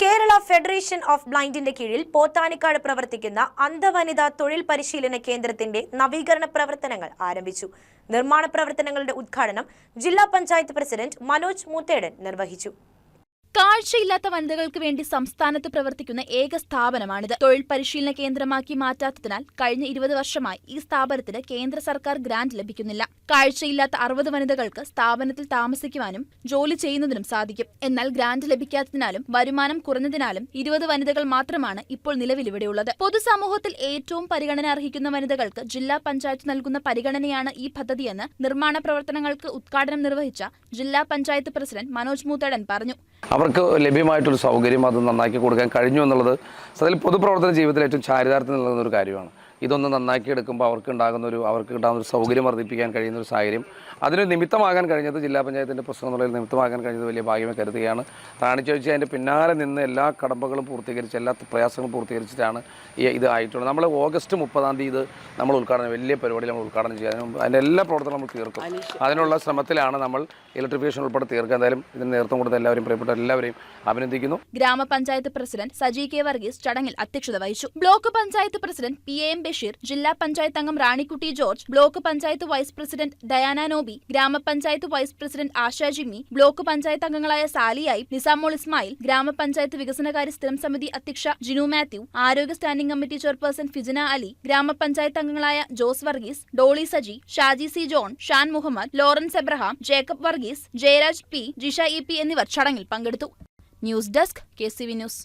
Kerala federation of ബ്ലൈൻഡിന്റെ കീഴിൽ പോത്താനിക്കാട് പ്രവർത്തിക്കുന്ന അന്ധവനിതാ തൊഴിൽ പരിശീലന കേന്ദ്രത്തിന്റെ നവീകരണ പ്രവർത്തനങ്ങൾ ആരംഭിച്ചു. നിർമ്മാണ പ്രവർത്തനങ്ങളുടെ ഉദ്ഘാടനം ജില്ലാ പഞ്ചായത്ത് പ്രസിഡന്റ് മനോജ് മൂത്തേടൻ നിർവഹിച്ചു. കാഴ്ചയില്ലാത്ത വനിതകൾക്ക് വേണ്ടി സംസ്ഥാനത്ത് പ്രവർത്തിക്കുന്ന ഏക സ്ഥാപനമാണിത്. തൊഴിൽ പരിശീലന കേന്ദ്രമാക്കി മാറ്റാത്തതിനാൽ കഴിഞ്ഞ ഇരുപത് വർഷമായി ഈ സ്ഥാപനത്തിന് കേന്ദ്ര സർക്കാർ ഗ്രാന്റ് ലഭിക്കുന്നില്ല. കാഴ്ചയില്ലാത്ത അറുപത് വനിതകൾക്ക് സ്ഥാപനത്തിൽ താമസിക്കുവാനും ജോലി ചെയ്യുന്നതിനും സാധിക്കും. എന്നാൽ ഗ്രാന്റ് ലഭിക്കാത്തതിനാലും വരുമാനം കുറഞ്ഞതിനാലും ഇരുപത് വനിതകൾ മാത്രമാണ് ഇപ്പോൾ നിലവിൽ ഇവിടെയുള്ളത്. പൊതുസമൂഹത്തിൽ ഏറ്റവും പരിഗണന അർഹിക്കുന്ന വനിതകൾക്ക് ജില്ലാ പഞ്ചായത്ത് നൽകുന്ന പരിഗണനയാണ് ഈ പദ്ധതിയെന്ന് നിർമ്മാണ പ്രവർത്തനങ്ങൾക്ക് ഉദ്ഘാടനം നിർവഹിച്ച ജില്ലാ പഞ്ചായത്ത് പ്രസിഡന്റ് മനോജ് മൂത്തടൻ പറഞ്ഞു. അവർക്ക് ലഭ്യമായിട്ടൊരു സൗകര്യം അത് നന്നാക്കി കൊടുക്കാൻ കഴിഞ്ഞു എന്നുള്ളത് അതിൽ പൊതുപ്രവർത്തന ജീവിതത്തിൽ ഏറ്റവും ചാരിതാർത്ഥ്യം നൽകുന്ന ഒരു കാര്യമാണ്. ഇതൊന്ന് നന്നാക്കി എടുക്കുമ്പോൾ അവർക്ക് ഉണ്ടാകുന്ന ഒരു അവർക്ക് ഉണ്ടാകുന്ന ഒരു സൗകര്യം വർദ്ധിപ്പിക്കാൻ കഴിയുന്ന ഒരു സാഹചര്യം. അതിന് നിമിത്തമാകാൻ കഴിഞ്ഞത് ജില്ലാ പഞ്ചായത്തിന്റെ പ്രശ്നം എന്നുള്ളതിൽ നിമിത്തമാകാൻ കഴിഞ്ഞത് വലിയ ഭാഗ്യമേ കരുതുകയാണ്. റാണി ചോദിച്ചാൽ അതിന്റെ പിന്നാലെ നിന്ന് എല്ലാ കടമ്പകളും പൂർത്തീകരിച്ച് എല്ലാ പ്രയാസങ്ങളും പൂർത്തീകരിച്ചിട്ടാണ് ഈ ഇത് ആയിട്ടുള്ളത്. നമ്മൾ ഓഗസ്റ്റ് മുപ്പതാം തീയതി ഇത് നമ്മൾ ഉദ്ഘാടനം വലിയ പരിപാടി നമ്മൾ ഉദ്ഘാടനം ചെയ്യുക. അതിന് മുമ്പ് അതിന്റെ എല്ലാ പ്രവർത്തനവും നമ്മൾ തീർക്കും. അതിനുള്ള ശ്രമത്തിലാണ് നമ്മൾ ഇലക്ട്രിഫിക്കേഷൻ ഉൾപ്പെടെ തീർക്കുക. എന്തായാലും ഇതിന് നേതൃത്വം കൊടുത്ത എല്ലാവരും പ്രിയപ്പെട്ട എല്ലാവരെയും അഭിനന്ദിക്കുന്നു. ഗ്രാമപഞ്ചായത്ത് പ്രസിഡന്റ് സജി കെ വർഗീസ് ചടങ്ങിൽ അധ്യക്ഷത വഹിച്ചു. Block panchayat president P M Basheer ജില്ലാ പഞ്ചായത്ത് അംഗം Ranikutty George block panchayat vice president Diana Nobi ഗ്രാമപഞ്ചായത്ത് vice president Asha Jimmy block panchayat അംഗങ്ങളായ സാലിയായി നിസാമോൾ ഇസ്മായിൽ ഗ്രാമപഞ്ചായത്ത് വികസനകാര്യ സ്ഥിരം സമിതി അധ്യക്ഷ ജിനു മാത്യു ആരോഗ്യ standing committee chairperson Fijana Ali ഗ്രാമപഞ്ചായത്ത് അംഗങ്ങളായ Jose Varghese Dolly Saji Shaji C John Shan Muhammad Lawrence Abraham Jacob Varghese Jayaraj P Jisha E P എന്നിവർ ചടങ്ങിൽ പങ്കെടുത്തു. News desk K news.